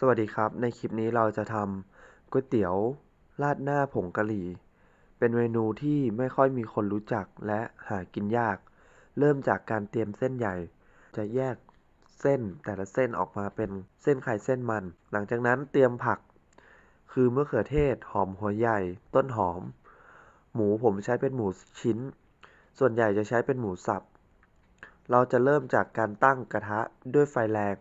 สวัสดีครับ ในคลิปนี้เราจะทำก๋วยเตี๋ยวราดหน้าผงกะหรี่ เป็นเมนูที่ไม่ค่อยมีคนรู้จักและหากินยาก เริ่มจากการเตรียมเส้นใหญ่ จะแยกเส้นแต่ละเส้นออกมาเป็นเส้นไข่เส้นมัน หลังจากนั้นเตรียมผัก คือมะเขือเทศ หอมหัวใหญ่ ต้นหอม หมูผมใช้เป็นหมูชิ้น ส่วนใหญ่จะใช้เป็นหมูสับ เราจะเริ่มจากการตั้งกระทะด้วยไฟแรง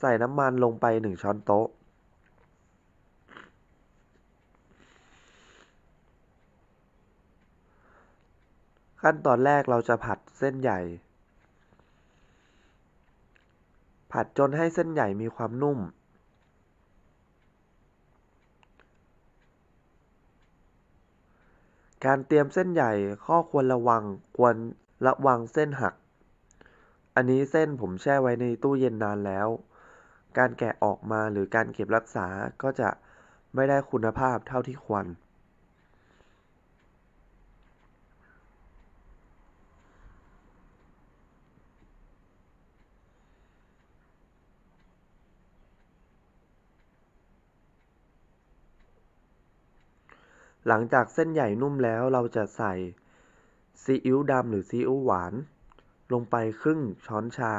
ใส่น้ำมันลงไปหนึ่งช้อนโต๊ะ ขั้นตอนแรกเราจะผัดเส้นใหญ่ ผัดจนให้เส้นใหญ่มีความนุ่ม การเตรียมเส้นใหญ่ข้อควรระวังควรระวังเส้นหัก อันนี้เส้นผมแช่ไว้ในตู้เย็นนานแล้ว การแกะออกมาหรือการเก็บรักษาก็จะไม่ได้คุณภาพเท่าที่ควร หลังจากเส้นใหญ่นุ่มแล้วเราจะใส่ซีอิ๊วดำหรือซีอิ๊วหวาน ลงไปครึ่งช้อนชา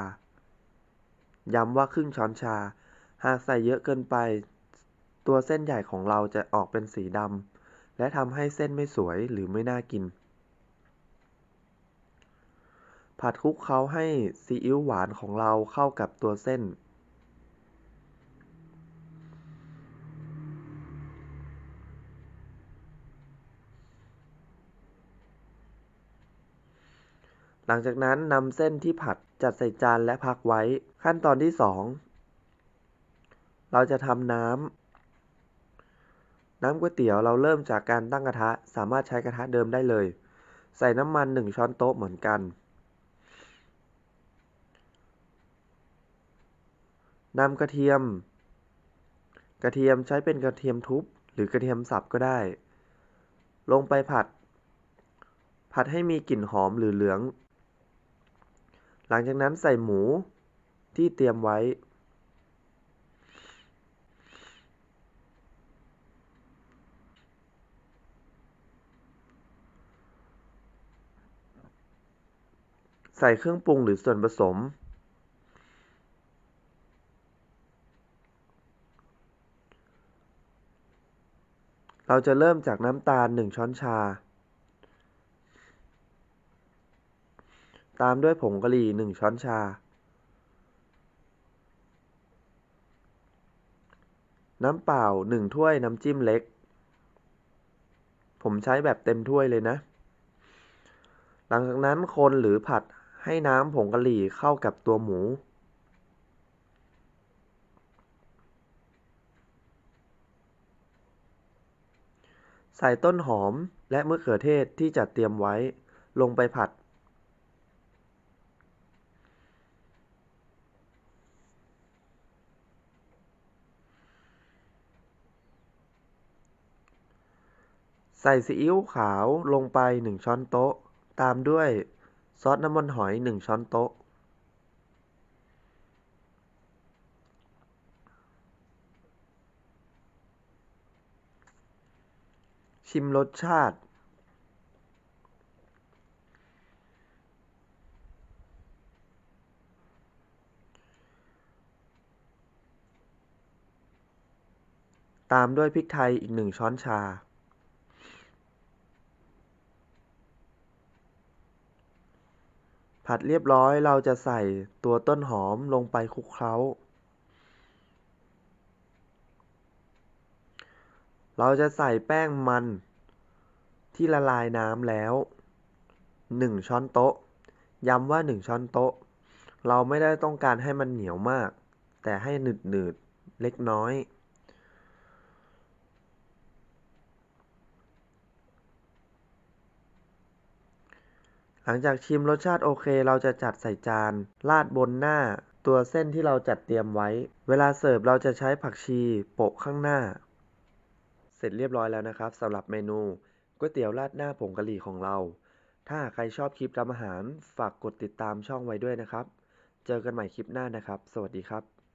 ย้ำว่าครึ่งช้อนชา หากใส่เยอะเกินไป ตัวเส้นใหญ่ของเราจะออกเป็นสีดำ และทำให้เส้นไม่สวยหรือไม่น่ากิน ผัดคลุกเคล้าให้ซีอิ๊วหวานของเราเข้ากับตัวเส้น หลังจากนั้นนำเส้นที่ผัดจัดใส่จานและพักไว้ ขั้นตอนที่ 2 เราจะทำน้ำ น้ำก๋วยเตี๋ยวเราเริ่มจากการตั้งกระทะ สามารถใช้กระทะเดิมได้เลย ใส่น้ำมัน 1 ช้อนโต๊ะเหมือนกัน นำกระเทียม กระเทียมใช้เป็นกระเทียมทุบ หรือกระเทียมสับก็ได้ ลงไปผัดผัดให้มีกลิ่นหอมหรือเหลือง หลังจากนั้นใส่หมูที่เตรียมไว้ ใส่เครื่องปรุงหรือส่วนผสม เราจะเริ่มจากน้ำตาล 1 ช้อนชา ตามด้วยผงกะหรี่1ช้อนชา น้ำเปล่า1ถ้วยน้ำจิ้มเล็ก ผมใช้แบบเต็มถ้วยเลยนะ หลังจากนั้นคนหรือผัดให้น้ำผงกะหรี่เข้ากับตัวหมูใส่ต้นหอมและมะเขือเทศที่จัดเตรียมไว้ ลงไปผัด ใส่ซีอิ๊วขาวลงไป 1 ช้อนโต๊ะ ตามด้วยซอสน้ำมันหอย 1 ช้อนโต๊ะ ชิมรสชาติ ตามด้วยพริกไทยอีก1ช้อนชา ผัดเรียบร้อยเราจะใส่ตัวต้นหอมลงไปคลุกเคล้า เราจะใส่แป้งมันที่ละลายน้ำแล้ว 1 ช้อนโต๊ะ ย้ำว่า 1 ช้อนโต๊ะ เราไม่ได้ต้องการให้มันเหนียวมาก แต่ให้หนืดๆเล็กน้อย หลังจากชิมรสชาติโอเค เราจะจัดใส่จาน ราดบนหน้า ตัวเส้นที่เราจัดเตรียมไว้ เวลาเสิร์ฟเราจะใช้ผักชีโปะข้างหน้า เสร็จเรียบร้อยแล้วนะครับสำหรับเมนูก๋วยเตี๋ยวราดหน้าผงกะหรี่ของเรา ถ้าใครชอบคลิปทำอาหารฝากกดติดตามช่องไว้ด้วยนะครับ เจอกันใหม่คลิปหน้านะครับ สวัสดีครับ